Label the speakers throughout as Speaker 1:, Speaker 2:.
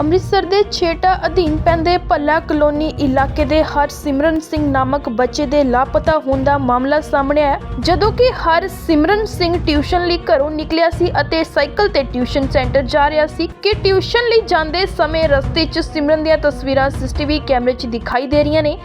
Speaker 1: ਅੰਮ੍ਰਿਤਸਰ ਦੇ ਛੇਟਾ ਅਧੀਨ ਪੈਂਦੇ ਪੱਲਾ ਕਲੋਨੀ ਇਲਾਕੇ ਦੇ ਹਰਸਿਮਰਨ ਸਿੰਘ ਨਾਮਕ ਬੱਚੇ ਦੇ ਲਾਪਤਾ ਹੋਣ ਦਾ ਮਾਮਲਾ ਸਾਹਮਣੇ ਆਇਆ। ਜਦੋਂ ਕਿ ਹਰਸਿਮਰਨ ਸਿੰਘ ਟਿਊਸ਼ਨ ਲਈ ਘਰੋਂ ਨਿਕਲਿਆ ਸੀ ਅਤੇ ਸਾਈਕਲ ਤੇ ਟਿਊਸ਼ਨ ਸੈਂਟਰ ਜਾ ਰਿਹਾ ਸੀ ਕਿ ਟਿਊਸ਼ਨ ਲਈ ਜਾਂਦੇ ਸਮੇਂ ਰਸਤੇ 'ਚ ਸਿਮਰਨ ਦੀਆਂ ਤਸਵੀਰਾਂ ਸੀਸੀਟੀਵੀ ਕੈਮਰੇ 'ਚ ਦਿਖਾਈ ਦੇ ਰਹੀਆਂ ਨੇ।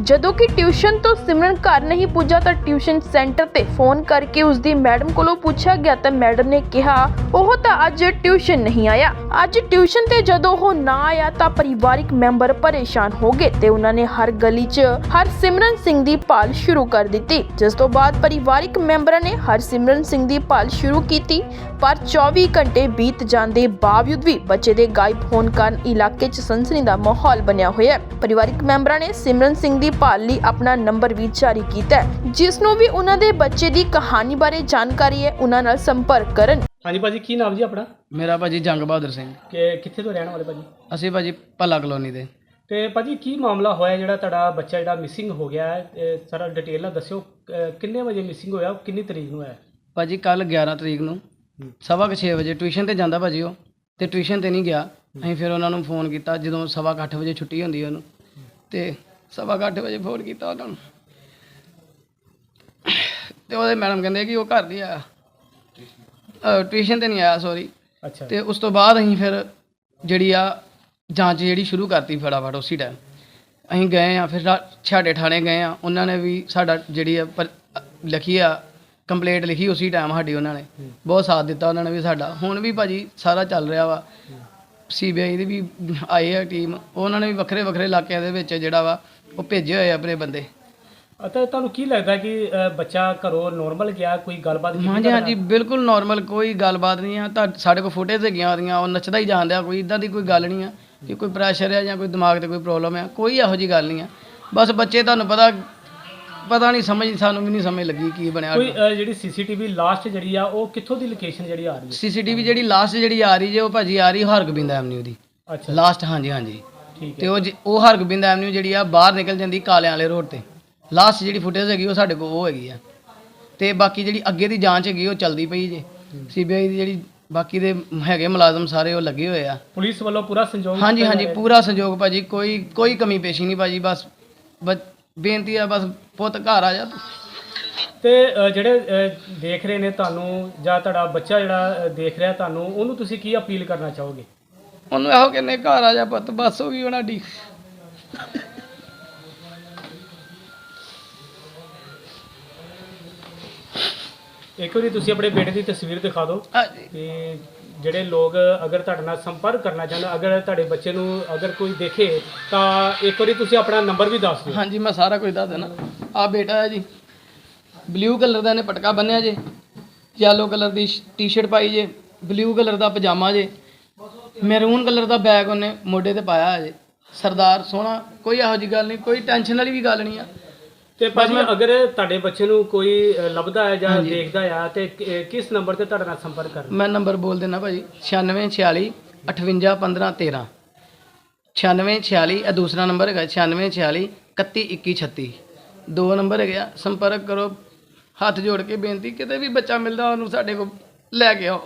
Speaker 1: ਜਦੋਂ ਕਿ ਟਿਊਸ਼ਨ ਤੋਂ ਸਿਮਰਨ ਘਰ ਨਹੀਂ ਪੁੱਜਾ ਤਾਂ ਟਿਊਸ਼ਨ ਸੈਂਟਰ ਤੇ ਫੋਨ ਕਰਕੇ ਉਸ ਦੀ ਮੈਡਮ ਕੋਲੋਂ ਪੁੱਛਿਆ ਗਿਆ ਤਾਂ ਮੈਡਮ ਨੇ ਕਿਹਾ, ਉਹ ਤਾਂ ਅੱਜ ਟਿਊਸ਼ਨ ਨਹੀਂ ਆਇਆ। ਅੱਜ ਟਿਊਸ਼ਨ ਤੇ ਜਦੋਂ ਉਹ ਨਾ ਆਇਆ ਤਾਂ ਪਰਿਵਾਰਿਕ ਮੈਂਬਰ ਪਰੇਸ਼ਾਨ ਹੋ ਗਏ ਤੇ ਉਹਨਾਂ ਨੇ ਹਰ ਗਲੀ 'ਚ ਹਰਸਿਮਰਨ ਸਿੰਘ ਦੀ ਭਾਲ ਸ਼ੁਰੂ ਕਰ ਦਿੱਤੀ। ਜਿਸ ਤੋਂ ਬਾਅਦ ਪਰਿਵਾਰਿਕ ਮੈਂਬਰਾਂ ਨੇ ਹਰਸਿਮਰਨ ਸਿੰਘ ਦੀ ਭਾਲ ਸ਼ੁਰੂ ਕੀਤੀ, ਪਰ 24 ਘੰਟੇ ਬੀਤ ਜਾਣ ਦੇ ਬਾਵਜੂਦ ਵੀ ਬੱਚੇ ਦੇ ਗਾਇਬ ਹੋਣ ਕਾਰਨ ਇਲਾਕੇ 'ਚ ਸਨਸਨੀ ਦਾ ਮਾਹੌਲ ਬਣਿਆ ਹੋਇਆ ਹੈ। ਪਰਿਵਾਰਿਕ ਮੈਂਬਰਾਂ ਨੇ ਸਿਮਰਨ ਸਿੰਘ ਦੀ ਭਾਲ ਲਈ ਆਪਣਾ ਨੰਬਰ ਵੀ ਜਾਰੀ ਕੀਤਾ ਹੈ ਜਿਸ ਨੂੰ ਵੀ ਉਹਨਾਂ ਦੇ ਬੱਚੇ ਦੀ ਕਹਾਣੀ ਬਾਰੇ ਜਾਣਕਾਰੀ ਹੈ ਉਹਨਾਂ ਨਾਲ ਸੰਪਰਕ ਕਰਨ।
Speaker 2: ਹਾਂਜੀ ਭਾਜੀ ਕੀ ਨਾਮ ਜੀ ਆਪਣਾ?
Speaker 3: ਮੇਰਾ ਭਾਜੀ ਜੰਗ ਬਹਾਦਰ ਸਿੰਘ।
Speaker 2: ਕਿ ਕਿੱਥੇ ਤੋਂ ਰਹਿਣ ਵਾਲੇ ਭਾਜੀ?
Speaker 3: ਅਸੀਂ ਭਾਜੀ ਭੱਲਾ ਕਲੋਨੀ ਦੇ।
Speaker 2: ਤੇ ਭਾਜੀ ਕੀ ਮਾਮਲਾ ਹੋਇਆ ਜਿਹੜਾ ਤੁਹਾਡਾ ਬੱਚਾ ਜਿਹੜਾ ਮਿਸਿੰਗ ਹੋ ਗਿਆ ਹੈ? ਇਹ ਸਾਰਾ ਡਿਟੇਲ ਨਾਲ ਦੱਸਿਓ। ਅਹ ਕਿੰਨੇ ਵਜੇ ਮਿਸਿੰਗ ਹੋਇਆ? ਕਿੰਨੀ ਤਰੀਕ ਨੂੰ ਹੋਇਆ?
Speaker 3: ਭਾਜੀ ਕੱਲ 11 ਤਰੀਕ ਨੂੰ। ਸਵਾ ਕੁ ਛੇ ਵਜੇ ਟਿਊਸ਼ਨ ਤੇ ਜਾਂਦਾ ਭਾਜੀ ਉਹ। ਤੇ ਟਿਊਸ਼ਨ ਤੇ ਨਹੀਂ ਗਿਆ। ਅਸੀਂ ਫਿਰ ਉਹਨਾਂ ਨੂੰ ਫੋਨ ਕੀਤਾ। ਜਦੋਂ ਸਵਾ ਕੁ ਅੱਠ ਵਜੇ ਛੁੱਟੀ ਹੁੰਦੀ ਉਹਨੂੰ। ਤੇ ਸਵਾ ਕੁ ਅੱਠ ਵਜੇ ਫੋਨ ਕੀਤਾ ਉਹਨਾਂ ਨੂੰ। ਤੇ ਉਹਦੇ ਮੈਡਮ ਕਹਿੰਦੇ ਕਿ ਉਹ ਘਰ ਨਹੀਂ ਆਇਆ। ਟਿਊਸ਼ਨ ਤੇ ਨਹੀਂ ਆਇਆ ਸੌਰੀ
Speaker 2: ਅੱਛਾ।
Speaker 3: ਤੇ ਉਸ ਤੋਂ ਬਾਅਦ ਅਸੀਂ ਫਿਰ ਜਿਹੜੀ ਆ ਜਾਂਚ ਜਿਹੜੀ ਸ਼ੁਰੂ ਕਰਤੀ ਫਟਾਫਟ ਉਸੇ ਟਾਈਮ ਅਸੀਂ ਗਏ ਆ ਫਿਰ ਛਾੜੇ ਥਾਣੇ ਗਏ ਆ। ਉਹਨਾਂ ਨੇ ਵੀ ਸਾਡਾ ਜਿਹੜੀ ਆ ਲਿਖੀ ਆ ਕੰਪਲੇਂਟ ਲਿਖੀ ਉਸੇ ਟਾਈਮ ਸਾਡੀ ਉਹਨਾਂ ਨੇ। ਬਹੁਤ ਸਾਥ ਦਿੱਤਾ ਉਹਨਾਂ ਨੇ ਵੀ ਸਾਡਾ। ਹੁਣ ਵੀ ਭਾਜੀ ਸਾਰਾ ਚੱਲ ਰਿਹਾ ਵਾ। ਸੀਬੀਆਈ ਦੀ ਵੀ ਆਈ ਆ ਟੀਮ ਉਹਨਾਂ ਨੇ ਵੀ ਵੱਖਰੇ ਵੱਖਰੇ ਇਲਾਕਿਆਂ ਦੇ ਵਿੱਚ ਜਿਹੜਾ ਵਾ ਉਹ ਭੇਜੇ ਹੋਏ ਆ ਆਪਣੇ ਬੰਦੇ।
Speaker 2: ਅਤੇ ਤੁਹਾਨੂੰ ਕੀ ਲੱਗਦਾ ਕਿ ਬੱਚਾ ਘਰੋਂ ਨੋਰਮਲ ਗਿਆ ਕੋਈ ਗੱਲਬਾਤ ਕੀਤੀ
Speaker 3: ਹਾਂਜੀ ਹਾਂਜੀ ਬਿਲਕੁਲ ਨਾਰਮਲ ਕੋਈ ਗੱਲਬਾਤ ਨਹੀਂ ਆ। ਤਾਂ ਸਾਡੇ ਕੋਲ ਫੁਟੇਜ ਹੈਗੀਆਂ ਉਹਦੀਆਂ ਉਹ ਨੱਚਦਾ ਹੀ ਜਾਂਦਿਆ ਕੋਈ ਇਦਾਂ ਦੀ ਕੋਈ ਗੱਲ ਨਹੀਂ ਆ ਕਿ ਕੋਈ ਪ੍ਰੈਸ਼ਰ ਹੈ ਜਾਂ ਕੋਈ ਦਿਮਾਗ ਤੇ ਕੋਈ ਪ੍ਰੋਬਲਮ ਹੈ ਕੋਈ ਇਹੋ ਜੀ ਗੱਲ ਨਹੀਂ ਆ। ਬਸ ਬੱਚੇ ਤੁਹਾਨੂੰ ਪਤਾ ਪਤਾ ਨਹੀਂ ਸਮਝ ਸਾਨੂੰ ਵੀ ਨਹੀਂ ਸਮਝ ਲੱਗੀ ਕੀ ਬਣਿਆ
Speaker 2: ਕੋਈ ਜਿਹੜੀ ਸੀਸੀਟੀਵੀ ਲਾਸਟ ਜਿਹੜੀ ਆ ਉਹ ਕਿੱਥੋਂ ਦੀ ਲੋਕੇਸ਼ਨ ਜਿਹੜੀ ਆ ਰਹੀ ਹੈ?
Speaker 3: ਸੀਸੀਟੀਵੀ ਜਿਹੜੀ ਲਾਸਟ ਜਿਹੜੀ ਆ ਰਹੀ ਜੇ ਉਹ ਭਾਜੀ ਆ ਰਹੀ ਹਰਗੋਬਿੰਦ ਐਵਨਿਊ ਦੀ।
Speaker 2: ਅੱਛਾ।
Speaker 3: ਲਾਸਟ ਹਾਂਜੀ ਹਾਂਜੀ। ਤੇ ਉਹ ਜ- ਉਹ ਹਰਗੋਬਿੰਦ ਐਵਨਿਊ ਜਿਹੜੀ ਆ ਬਾਹਰ ਨਿਕਲ ਜਾਂਦੀ ਕਾਲਿਆਂ ਵਾਲੇ ਰੋਡ ਤੇ। ਲਾਸਟ ਜਿਹੜੀ ਫੁਟੇਜ ਹੈਗੀ ਉਹ ਸਾਡੇ ਕੋਲ ਉਹ ਹੈਗੀ ਆ। ਤੇ ਬਾਕੀ ਜਿਹੜੀ ਅੱਗੇ ਦੀ ਜਾਂਚ ਹੈਗੀ ਉਹ ਚੱਲਦੀ ਪਈ ਜੇ। ਸੀਬੀਆਈ ਦੀ ਜਿਹੜੀ ਬਾਕੀ ਦੇ ਹੈਗੇ ਮੁਲਾਜ਼ਮ ਸਾਰੇ ਉਹ ਲੱਗੇ ਹੋਏ ਆ।
Speaker 2: ਪੁਲਿਸ ਵੱਲੋਂ ਪੂਰਾ ਸੰਯੋਗ
Speaker 3: ਹਾਂਜੀ ਹਾਂਜੀ। ਪੂਰਾ ਸੰਯੋਗ ਭਾਜੀ ਕੋਈ ਕੋਈ ਕਮੀ ਪੇਸ਼ੀ ਨਹੀਂ ਭਾਜੀ ਬਸ ਬਸ ਬੇਨਤੀ ਆ ਬਸ ਪੁੱਤ ਘਰ ਆ ਜਾ ਤੂੰ।
Speaker 2: ਤੇ ਜਿਹੜੇ ਦੇਖ ਰਹੇ ਨੇ ਤੁਹਾਨੂੰ ਜਾਂ ਤੁਹਾਡਾ ਬੱਚਾ ਜਿਹੜਾ ਦੇਖ ਰਿਹਾ ਤੁਹਾਨੂੰ ਉਹਨੂੰ ਤੁਸੀਂ ਕੀ ਅਪੀਲ ਕਰਨਾ ਚਾਹੋਗੇ?
Speaker 3: ਉਹਨੂੰ ਇਹੋ ਕਹਿੰਦੇ ਘਰ ਆ ਜਾ ਪੁੱਤ ਬਸ ਹੋ ਗਈ ਉਹਨਾਂ ਦੀ।
Speaker 2: ਇੱਕ ਵਾਰੀ ਤੁਸੀਂ ਆਪਣੇ ਬੇਟੇ ਦੀ ਤਸਵੀਰ ਦਿਖਾ ਦਿਓ
Speaker 3: ਹਾਂਜੀ।
Speaker 2: ਕਿ ਜਿਹੜੇ ਲੋਕ ਅਗਰ ਤੁਹਾਡੇ ਨਾਲ ਸੰਪਰਕ ਕਰਨਾ ਚਾਹੁੰਦੇ ਅਗਰ ਤੁਹਾਡੇ ਬੱਚੇ ਨੂੰ ਅਗਰ ਕੋਈ ਦੇਖੇ ਤਾਂ ਇੱਕ ਵਾਰੀ ਤੁਸੀਂ ਆਪਣਾ ਨੰਬਰ ਵੀ ਦੱਸ ਦਿਓ।
Speaker 3: ਹਾਂਜੀ ਮੈਂ ਸਾਰਾ ਕੁਝ ਦੱਸ ਦੇਣਾ ਆ ਬੇਟਾ ਹੈ ਜੀ। ਬਲੂ ਕਲਰ ਦਾ ਇਹਨੇ ਪਟਕਾ ਬੰਨਿਆ ਜੇ ਯੈਲੋ ਕਲਰ ਦੀ ਟੀ-ਸ਼ਰਟ ਪਾਈ ਜੇ ਬਲੂ ਕਲਰ ਦਾ ਪਜਾਮਾ ਜੇ। ਮੈਰੂਨ ਕਲਰ ਦਾ ਬੈਗ ਉਹਨੇ ਮੋਢੇ ਤੇ ਪਾਇਆ ਹੈ ਜੇ ਸਰਦਾਰ ਸੋਹਣਾ ਕੋਈ ਇਹੋ ਜੀ ਗੱਲ ਨਹੀਂ ਕੋਈ ਟੈਨਸ਼ਨ ਵਾਲੀ ਵੀ ਗੱਲ ਨਹੀਂ ਆ।
Speaker 2: ਤੇ ਭਾਜੀ ਅਗਰ ਤੁਹਾਡੇ ਬੱਚੇ ਨੂੰ ਕੋਈ ਲੱਭਦਾ ਹੈ ਜਾਂ ਦੇਖਦਾ ਹੈ ਤੇ ਕਿਸ ਨੰਬਰ ਤੇ ਤੁਹਾਡੇ ਨਾਲ ਸੰਪਰਕ ਕਰਨਾ?
Speaker 3: ਮੈਂ ਨੰਬਰ ਬੋਲ ਦੇਣਾ ਭਾਜੀ। 9646 58 15 13 9646 ਇਹ ਦੂਸਰਾ ਨੰਬਰ ਹੈਗਾ 9646 31 21 36 ਦੋ ਨੰਬਰ ਹੈਗੇ ਆ। ਸੰਪਰਕ ਕਰੋ। ਹੱਥ ਜੋੜ ਕੇ ਬੇਨਤੀ ਕਿਤੇ ਵੀ ਬੱਚਾ ਮਿਲਦਾ ਉਹਨੂੰ ਸਾਡੇ ਕੋਲ ਲੈ ਕੇ ਆਓ।